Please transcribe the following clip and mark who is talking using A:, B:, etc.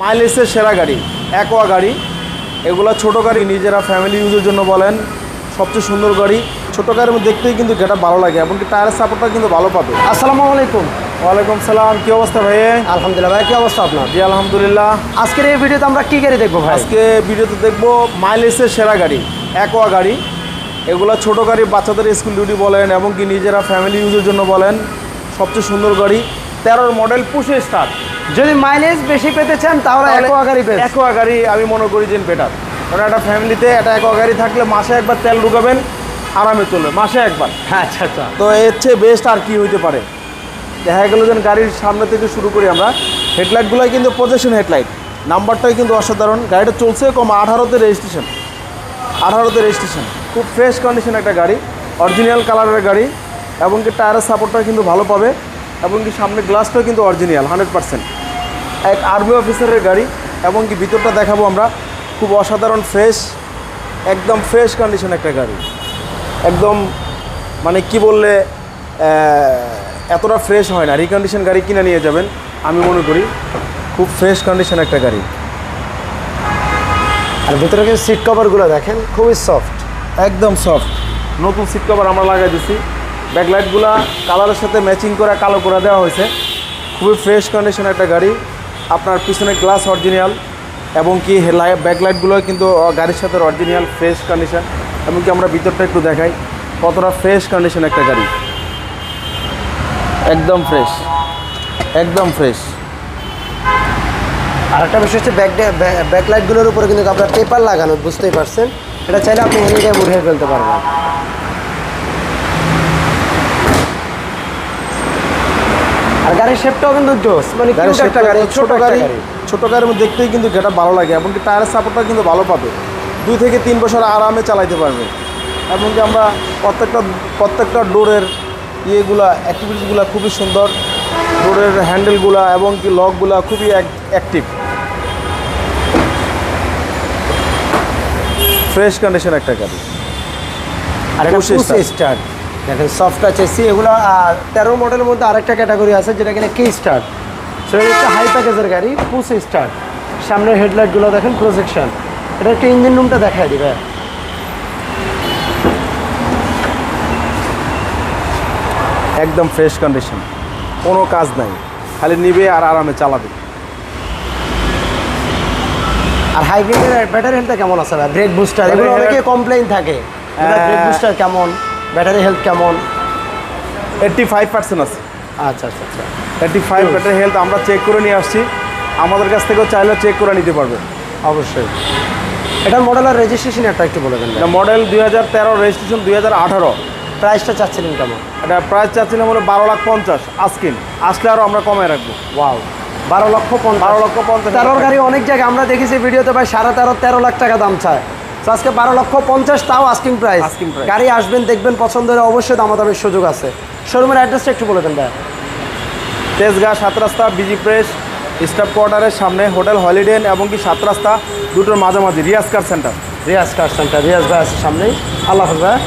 A: মাইলেজের সেরা গাড়ি অ্যাকোয়া গাড়ি। এগুলো ছোটো গাড়ি নিজেরা ফ্যামিলি ইউজের জন্য বলেন। সবচেয়ে সুন্দর গাড়ি। ছোটো গাড়ির মধ্যে দেখতেই কিন্তু এটা ভালো লাগে এমনকি টায়ারের সাপোর্টটা কিন্তু ভালো পাবে।
B: আসসালামু আলাইকুম।
A: ওয়ালাইকুম সালাম কী অবস্থা ভাই?
B: আলহামদুলিল্লাহ ভাই কি অবস্থা আপনার?
A: জি আলহামদুলিল্লাহ।
B: আজকের এই ভিডিওতে আমরা কী গাড়ি দেখব ভাই?
A: আজকে ভিডিওতে দেখব মাইলেজের সেরা গাড়ি অ্যাকোয়া গাড়ি। এগুলো ছোটো গাড়ি বাচ্চাদের স্কুল ডিউটি বলেন এমনকি নিজেরা ফ্যামিলি ইউজের জন্য বলেন। সবচেয়ে সুন্দর গাড়ি। তেরোর মডেল পুষে স্টার্ট
B: যদি মাইলেজ বেশি পেতে চান তাহলে একোয়া গাড়ি
A: একোয়া গাড়ি আমি মনে করি যে বেটার কারণ একটা ফ্যামিলিতে একটা একোয়া গাড়ি থাকলে মাসে একবার তেল ঢুকাবেন আরামে চলবে মাসে একবার।
B: আচ্ছা আচ্ছা।
A: তো এর চেয়ে বেস্ট আর কি হইতে পারে? দেখা গেলো যেন গাড়ির সামনে থেকে শুরু করি আমরা। হেডলাইটগুলোই কিন্তু প্রজেকশন হেডলাইট নাম্বারটাই কিন্তু অসাধারণ। গাড়িটা চলছে কম আঠারোতে রেজিস্ট্রেশন আঠারোতে রেজিস্ট্রেশন খুব ফ্রেশ কন্ডিশন একটা গাড়ি। অরিজিনাল কালারের গাড়ি। এবং কি টায়ারের সাপোর্টটা কিন্তু ভালো পাবে। এবং কি সামনে গ্লাসটাও কিন্তু অরিজিনাল হান্ড্রেড পার্সেন্ট এক আর্মি অফিসারের গাড়ি এবং কি ভিতরটা দেখাবো আমরা। খুব অসাধারণ ফ্রেশ একদম ফ্রেশ কন্ডিশন একটা গাড়ি। একদম মানে কি বললে এতটা ফ্রেশ হয় না। রিকন্ডিশন গাড়ি কিনে নিয়ে যাবেন আমি মনে করি খুব ফ্রেশ কন্ডিশন একটা গাড়ি।
B: আর ভিতরে কিন্তু সিট কভারগুলো দেখেন খুবই সফট
A: একদম সফট নতুন সিট কভার আমরা লাগাই দিছি। ব্যাকলাইটগুলা কালারের সাথে ম্যাচিং করে কালো করে দেওয়া হয়েছে। খুবই ফ্রেশ কন্ডিশন একটা গাড়ি। আপনার পিছনে গ্লাস অরিজিনাল এবং কি ব্যাকলাইটগুলো কিন্তু গাড়ির সাথে অরিজিনাল ফ্রেশ কন্ডিশন এমনকি আমরা ভিতরটা একটু দেখাই, কতটা ফ্রেশ কন্ডিশন একটা গাড়ি। একদম ফ্রেশ একদম ফ্রেশ
B: আর একটা বিষয় হচ্ছে ব্যাক ব্যাকলাইটগুলোর উপরে কিন্তু আপনার পেপার লাগানো, বুঝতেই পারছেন? এটা চাইলে আপনি এনে উঠে ফেলতে পারবেন। গাড়ির শেপটাও কিন্তু জোস মানে
A: গাড়ির
B: একটা গাড়ি
A: ছোট গাড়ি। ছোট গাড়ির মধ্যে দেখতেই কিন্তু এটা ভালো লাগে এমনকি টায়ারের সাপোর্টটা কিন্তু ভালো পাবে। দুই থেকে তিন বছর আরামে চালাইতে পারবে। এমনকি আমরা প্রত্যেকটা প্রত্যেকটা ডোরের ইয়েগুলা অ্যাক্টিভিটিসগুলো খুবই সুন্দর। ডোরের হ্যান্ডেলগুলা এবং কি লকগুলা খুবই অ্যাক্টিভ ফ্রেশ কন্ডিশন একটা গাড়ি।
B: আর স্টার্ট দেখেন সফট টাচ এসি এগুলো তেরো মডেলের মধ্যে আরেকটা ক্যাটাগরি আছে যেটা কিনা কে স্টার্ট সেটা হচ্ছে হাই প্যাকেজের গাড়ি পুশ স্টার্ট সামনের হেডলাইটগুলো দেখেন প্রজেকশন এটা একটা ইঞ্জিন রুমটা দেখায় দিবে।
A: একদম ফ্রেশ কন্ডিশন কোনো কাজ নাই। খালি নিবে আর আরামে চালাবে।
B: আর হাইব্রিডের ব্যাটারি হেলথটা কেমন আছে ব্রেক বুস্টার এগুলো অনেকে কমপ্লেইন থাকে। ব্রেক
A: হ্যাঁ।
B: বুস্টার কেমন? ব্যাটারি হেলথ কেমন?
A: এইট্টি ফাইভ পার্সেন্ট আছে।
B: আচ্ছা আচ্ছা আচ্ছা।
A: থার্টি ফাইভ ব্যাটারি হেলথ আমরা চেক করে নিয়ে আসছি। আমাদের কাছ থেকেও চাইলে চেক করে নিতে পারবে।
B: অবশ্যই। এটার মডেল আর রেজিস্ট্রেশন একটা একটু বলে দেন
A: এটা মডেল দুই হাজার তেরো রেজিস্ট্রেশন দুই হাজার আঠারো।
B: প্রাইসটা চাচ্ছিলেন কেমন?
A: এটা প্রাইস চাচ্ছিলাম হলো বারো লাখ পঞ্চাশ আজকিন আসলে আরও আমরা কমায় রাখব।
B: ওয়াও বারো লক্ষ পঞ্চাশ।
A: বারো লক্ষ পঞ্চাশ।
B: তেরোর গাড়ি অনেক জায়গায় আমরা দেখেছি ভিডিওতে ভাই সাড়ে তেরো তেরো লাখ টাকা দাম চায়। তো আজকে বারো লক্ষ পঞ্চাশ তাও আস্কিং প্রাইস
A: আস্কিং প্রাইস
B: গাড়ি আসবেন দেখবেন পছন্দ হলে অবশ্যই দামাদামের সুযোগ আছে। শোরুমের অ্যাড্রেসটা একটু বলে দেন ভাই
A: তেজগাঁ সাত রাস্তা বিজি প্রেস স্টাফ কোয়ার্টারের সামনে হোটেল হলিডে এবং কি সাত রাস্তা দুটোর মাঝামাঝি Riaz car centre
B: Riaz car centre Riaz ভাই আছে সামনেই। আল্লাহ হাফেজ ভাই।